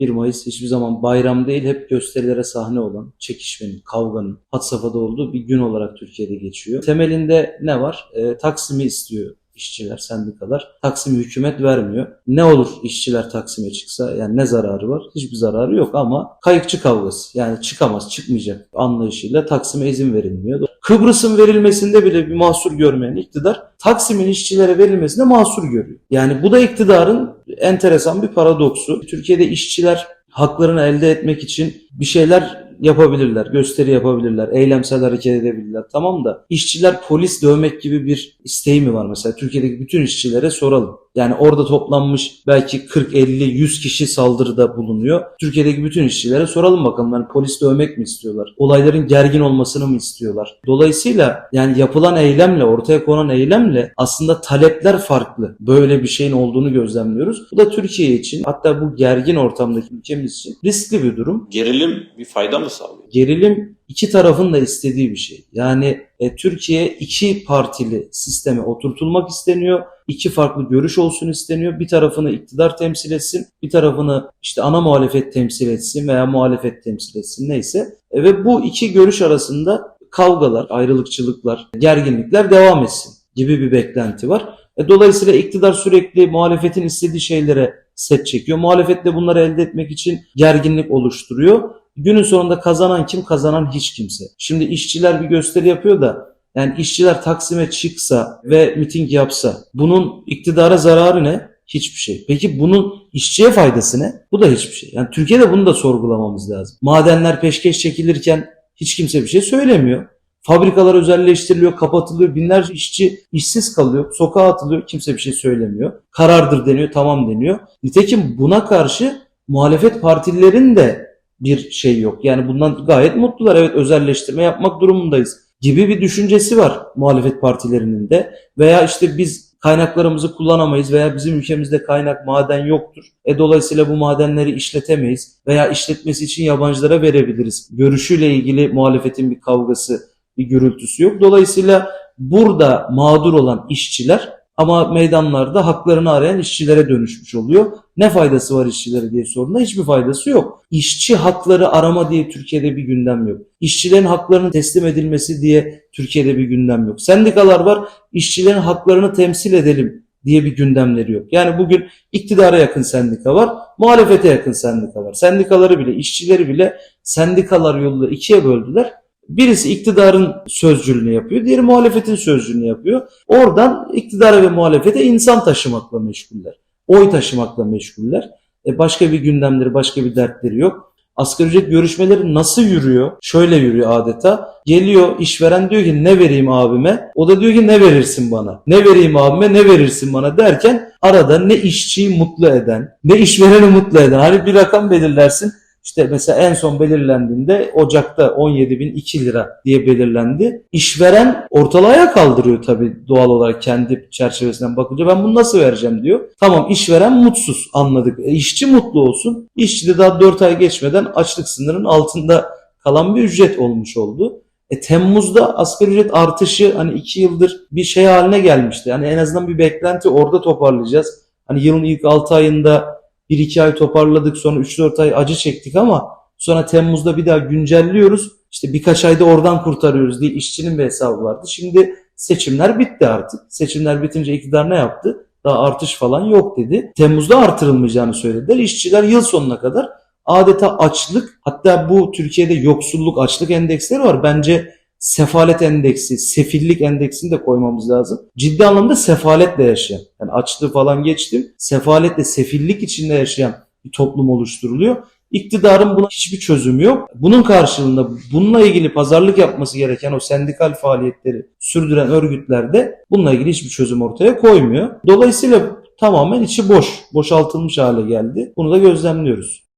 1 Mayıs hiçbir zaman bayram değil, hep gösterilere sahne olan, çekişmenin, kavganın had safhada olduğu bir gün olarak Türkiye'de geçiyor. Temelinde ne var? E, Taksim'i istiyor işçiler, sendikalar. Taksim'i hükümet vermiyor. Ne olur işçiler Taksim'e çıksa yani ne zararı var? Hiçbir zararı yok ama kayıkçı kavgası. Yani çıkamaz, çıkmayacak anlayışıyla Taksim'e izin verilmiyor. Kıbrıs'ın verilmesinde bile bir mahsur görmeyen iktidar Taksim'in işçilere verilmesinde mahsur görüyor. Yani bu da iktidarın enteresan bir paradoksu. Türkiye'de işçiler haklarını elde etmek için bir şeyler yapabilirler, gösteri yapabilirler, eylemsel hareket edebilirler. Tamam da işçiler polis dövmek gibi bir isteği mi var mesela? Türkiye'deki bütün işçilere soralım. Yani orada toplanmış belki 40, 50, 100 kişi saldırıda bulunuyor. Türkiye'deki bütün işçilere soralım bakalım. Yani polis dövmek mi istiyorlar? Olayların gergin olmasını mı istiyorlar? Dolayısıyla yani yapılan eylemle, ortaya konan eylemle aslında talepler farklı. Böyle bir şeyin olduğunu gözlemliyoruz. Bu da Türkiye için hatta bu gergin ortamdaki ülkemiz için riskli bir durum. Gerilim bir fayda mı sağlıyor? Gerilim iki tarafın da istediği bir şey. Yani e, Türkiye iki partili sisteme oturtulmak isteniyor. İki farklı görüş olsun isteniyor. Bir tarafını iktidar temsil etsin, bir tarafını işte ana muhalefet temsil etsin veya muhalefet temsil etsin neyse. E, ve bu iki görüş arasında kavgalar, ayrılıkçılıklar, gerginlikler devam etsin gibi bir beklenti var. E, dolayısıyla iktidar sürekli muhalefetin istediği şeylere set çekiyor. Muhalefet de bunları elde etmek için gerginlik oluşturuyor. Günün sonunda kazanan kim? Kazanan hiç kimse. Şimdi işçiler bir gösteri yapıyor da yani işçiler Taksim'e çıksa ve miting yapsa bunun iktidara zararı ne? Hiçbir şey. Peki bunun işçiye faydası ne? Bu da hiçbir şey. Yani Türkiye'de bunu da sorgulamamız lazım. Madenler peşkeş çekilirken hiç kimse bir şey söylemiyor. Fabrikalar özelleştiriliyor, kapatılıyor, binlerce işçi işsiz kalıyor, sokağa atılıyor, kimse bir şey söylemiyor. Karardır deniyor, tamam deniyor. Nitekim buna karşı muhalefet partilerin de bir şey yok. Yani bundan gayet mutlular. Evet özelleştirme yapmak durumundayız gibi bir düşüncesi var muhalefet partilerinin de. Veya işte biz kaynaklarımızı kullanamayız veya bizim ülkemizde kaynak maden yoktur. E dolayısıyla bu madenleri işletemeyiz veya işletmesi için yabancılara verebiliriz. Görüşüyle ilgili muhalefetin bir kavgası, bir gürültüsü yok. Dolayısıyla burada mağdur olan işçiler ama meydanlarda haklarını arayan işçilere dönüşmüş oluyor. Ne faydası var işçilere diye sorduğunda hiçbir faydası yok. İşçi hakları arama diye Türkiye'de bir gündem yok. İşçilerin haklarının teslim edilmesi diye Türkiye'de bir gündem yok. Sendikalar var, işçilerin haklarını temsil edelim diye bir gündemleri yok. Yani bugün iktidara yakın sendika var, muhalefete yakın sendika var. Sendikaları bile, işçileri bile sendikalar yoluyla ikiye böldüler. Birisi iktidarın sözcülüğünü yapıyor, diğeri muhalefetin sözcülüğünü yapıyor. Oradan iktidara ve muhalefete insan taşımakla meşguller. Oy taşımakla meşguller. E başka bir gündemleri, başka bir dertleri yok. Asgari ücret görüşmeleri nasıl yürüyor? Şöyle yürüyor adeta. Geliyor işveren diyor ki ne vereyim abime? O da diyor ki ne verirsin bana? Ne vereyim abime ne verirsin bana derken arada ne işçiyi mutlu eden ne işvereni mutlu eden. Hani bir rakam belirlersin. İşte mesela en son belirlendiğinde Ocak'ta 17.002 lira diye belirlendi. İşveren ortalığı ayağa kaldırıyor tabii doğal olarak kendi çerçevesinden bakınca. Ben bunu nasıl vereceğim diyor. Tamam işveren mutsuz anladık. E, işçi mutlu olsun. İşçi de daha 4 ay geçmeden açlık sınırının altında kalan bir ücret olmuş oldu. E, Temmuz'da asgari ücret artışı hani 2 yıldır bir şey haline gelmişti. Yani en azından bir beklenti orada toparlayacağız. Hani yılın ilk 6 ayında 1-2 ay toparladık sonra 3-4 ay acı çektik ama sonra Temmuz'da bir daha güncelliyoruz. İşte birkaç ayda oradan kurtarıyoruz diye işçinin bir hesabı vardı. Şimdi seçimler bitti artık. Seçimler bitince iktidar ne yaptı? Daha artış falan yok dedi. Temmuz'da artırılmayacağını söylediler. İşçiler yıl sonuna kadar adeta açlık hatta bu Türkiye'de yoksulluk açlık endeksleri var. Bence sefalet endeksi, sefillik endeksini de koymamız lazım. Ciddi anlamda sefaletle yaşayan, yani açlığı falan geçtim, sefaletle, sefillik içinde yaşayan bir toplum oluşturuluyor. İktidarın buna hiçbir çözümü yok. Bunun karşılığında bununla ilgili pazarlık yapması gereken o sendikal faaliyetleri sürdüren örgütler de bununla ilgili hiçbir çözüm ortaya koymuyor. Dolayısıyla tamamen içi boş, boşaltılmış hale geldi. Bunu da gözlemliyoruz.